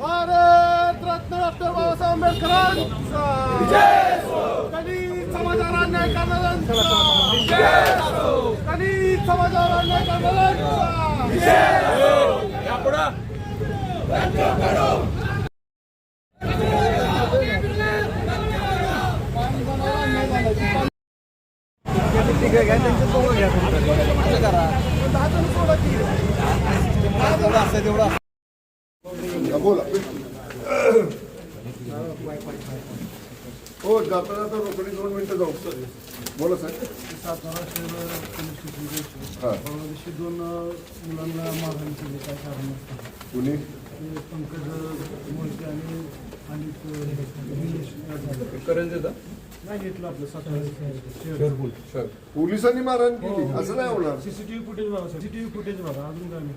Bharat Ratna doctor Babasaheb आंबेडकरांचा कधी समाजाला अन्याय करणाऱ्यांचा. दलित समाजाला अन्याय करणाऱ्यांचा बोला हो जाता जाता रोकडी दोन मिनिटं जाऊ. बोला साहेब. सातारा शहर पोलीस स्टेशन हा. दोन मुलांना मारहाण केली. काय कारण नसतं कुणी? ते पंकज मोहिते आणि अनिक निलेश नाही घेतलं आपलं. सातारा शहर. पोलिसांनी मारहाण केली. असं नाही होणार. सीसीटीव्ही फुटेज बघा सीसीटीव्ही फुटेज बघा. अजून काय नाही.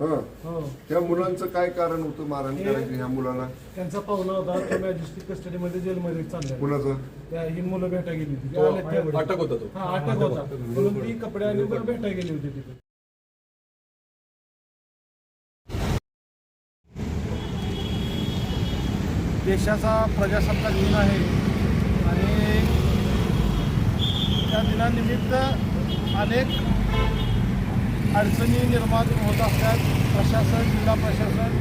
हा. त्या मुलांचं काय कारण होतं मारहाण करायचं ह्या मुलाला? त्यांचा पाहुणा होता तो मॅजिस्ट्रेट कस्टडीमध्ये जेलमध्ये चाललाय कुणाचं? त्या ही मुलं भेटा गेली होती. ते आले ते- अटक होता तो. हा अटक होता. म्हणून ती कपडे आणि बरं भेटा गेली होती तिथे. देशाचा प्रजासत्ताक दिन आहे. आणि त्या दिनानिमित्त अनेक अडचणी निर्माण होत असतात. प्रशासन जिल्हा प्रशासन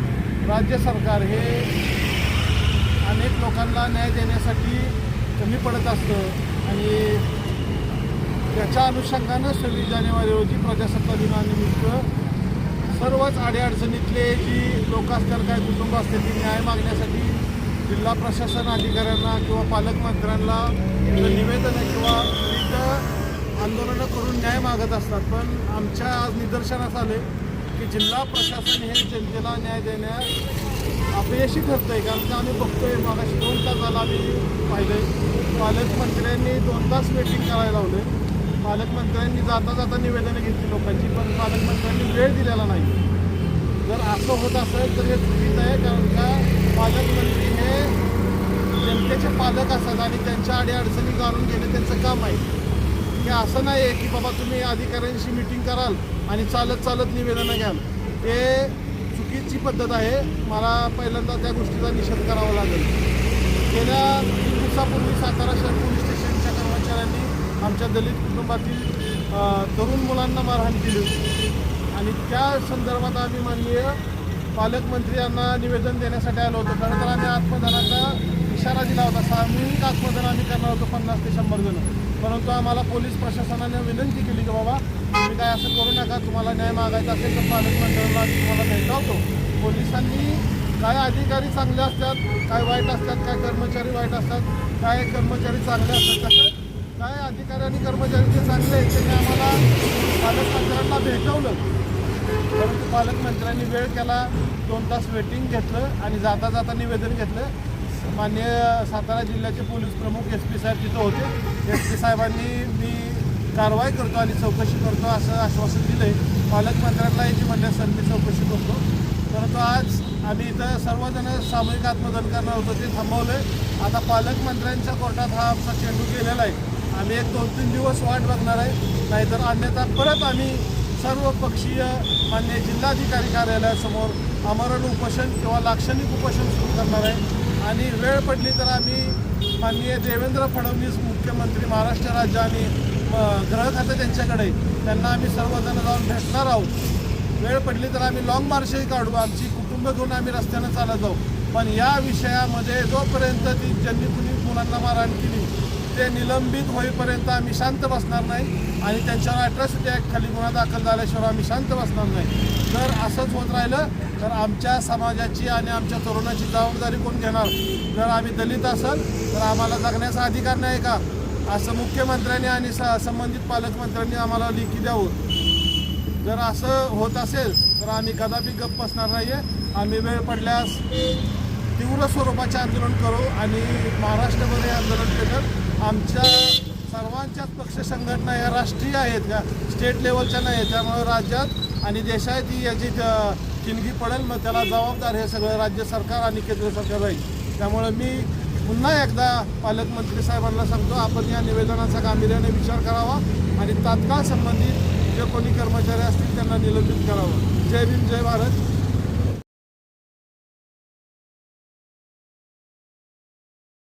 राज्य सरकार हे अनेक लोकांना न्याय देण्यासाठी कमी पडत असतं. आणि त्याच्या अनुषंगानं सव्वीस जानेवारी रोजी प्रजासत्ताक दिनानिमित्त सर्वच अडीअडचणीतले जी लोक असतात काय कुटुंब असतील ती न्याय मागण्यासाठी जिल्हा प्रशासन अधिकाऱ्यांना किंवा पालकमंत्र्यांना निवेदन आहे आंदोलनं करून न्याय मागत असतात. पण आमच्या आज निदर्शनास आले की जिल्हा प्रशासन हे जनतेला न्याय देण्यास अपयशी ठरतं आहे कारण का आम्ही बघतोय मागाशी दोन तासाला आम्ही पाहिलं पालकमंत्र्यांनी दोन तास मीटिंग करायला लावले पालकमंत्र्यांनी जाता जाता निवेदनं घेतली लोकांची पण पालकमंत्र्यांनी वेळ दिलेला नाही. जर असं होत असेल तर हे चुकीचं आहे कारण का पालकमंत्री हे जनतेचे पालक असतात आणि त्यांच्या अडीअडचणी जाणून घेणे त्यांचं काम आहे. हे असं नाही आहे की बाबा तुम्ही अधिकाऱ्यांशी मिटिंग कराल आणि चालत चालत निवेदनं घ्याल. ते चुकीची पद्धत आहे. मला पहिल्यांदा त्या गोष्टीचा निषेध करावा लागेल. गेल्या तीन दिवसापूर्वी सातारा शहर पोलीस स्टेशनच्या कर्मचाऱ्यांनी आमच्या दलित कुटुंबातील तरुण मुलांना मारहाण केली. होती आणि त्या संदर्भात आम्ही माननीय पालकमंत्री यांना निवेदन देण्यासाठी आलो होतो. खरं तर आम्ही आत्मदानाचा इशारा दिला होता सामूहिक आत्मदान आम्ही करणार होतो पन्नास ते शंभर जण. परंतु आम्हाला पोलीस प्रशासनाने विनंती केली की बाबा तुम्ही काय असं करू नका तुम्हाला न्याय मागायचा असेल तर पालकमंत्र्यांना तुम्हाला भेटावतो. पोलिसांनी काय अधिकारी चांगले असतात काय वाईट असतात काय कर्मचारी वाईट असतात काय कर्मचारी चांगले असतात तसं काय अधिकारी आणि कर्मचारी जे चांगले आहेत त्यांनी आम्हाला पालकमंत्र्यांना भेटवलं. परंतु पालकमंत्र्यांनी वेळ केला दोन तास वेटिंग घेतलं आणि जाता जाता निवेदन घेतलं. मान्य सातारा जिल्ह्याचे पोलीस प्रमुख एस पी साहेब तिथं होते. एस पी साहेबांनी मी कारवाई करतो आणि चौकशी करतो असं आश्वासन दिलं आहे पालकमंत्र्यांना याची म्हणल्या सर मी चौकशी करतो. परंतु आज आम्ही इथं सर्वजण सामूहिक आत्मदन करणार होतो ते थांबवलं आहे आता पालकमंत्र्यांच्या कोर्टात हा आमचा चेंडू गेलेला आहे. आम्ही एक दोन तीन दिवस वाट बघणार आहे. नाहीतर अन्यथा परत आम्ही सर्व पक्षीय मान्य जिल्हाधिकारी कार्यालयासमोर आमरण उपोषण किंवा लाक्षणिक उपोषण सुरू करणार आहे. आणि वेळ पडली तर आम्ही माननीय देवेंद्र फडणवीस मुख्यमंत्री महाराष्ट्र राज्य आणि ग्रह खातं त्यांच्याकडे त्यांना आम्ही सर्वजण जाऊन भेटणार आहोत. वेळ पडली तर आम्ही लॉंग मार्चही काढू आमची कुटुंब घेऊन आम्ही रस्त्यानं चालत जाऊ. पण या विषयामध्ये जोपर्यंत ती ज्यांनी कुणी मुलांना मारहाण केली ते निलंबित होईपर्यंत आम्ही शांत बसणार नाही आणि त्यांच्यावर अट्रॉसिटी ॲक्ट खाली गुन्हा दाखल झाल्याशिवाय आम्ही शांत बसणार नाही. जर असंच होत राहिलं तर आमच्या समाजाची आणि आमच्या तरुणाची जबाबदारी कोण घेणार? जर आम्ही दलित असाल तर आम्हाला जगण्याचा अधिकार नाही का? असं मुख्यमंत्र्यांनी आणि स संबंधित पालकमंत्र्यांनी आम्हाला लिखी द्यावं. जर असं होत असेल तर आम्ही कदापि गप्प बसणार नाही आहे आम्ही वेळ पडल्यास तीव्र स्वरूपाचे आंदोलन करू आणि महाराष्ट्रभर हे आंदोलन केलं आमच्या सर्वांच्याच पक्ष संघटना या राष्ट्रीय आहेत का? स्टेट लेवलच्या नाही आहेत त्यामुळे राज्यात आणि देशात ही याची अ, चिंगी पडेल मग त्याला जबाबदार हे सगळं राज्य सरकार आणि केंद्र सरकार राहील. त्यामुळे मी पुन्हा एकदा पालकमंत्री साहेबांना सांगतो आपण या निवेदनाचा गांभीर्याने विचार करावा आणि तात्काळ संबंधित जे कोणी कर्मचारी असतील त्यांना निलंबित करावं. जय भीम जय भारत.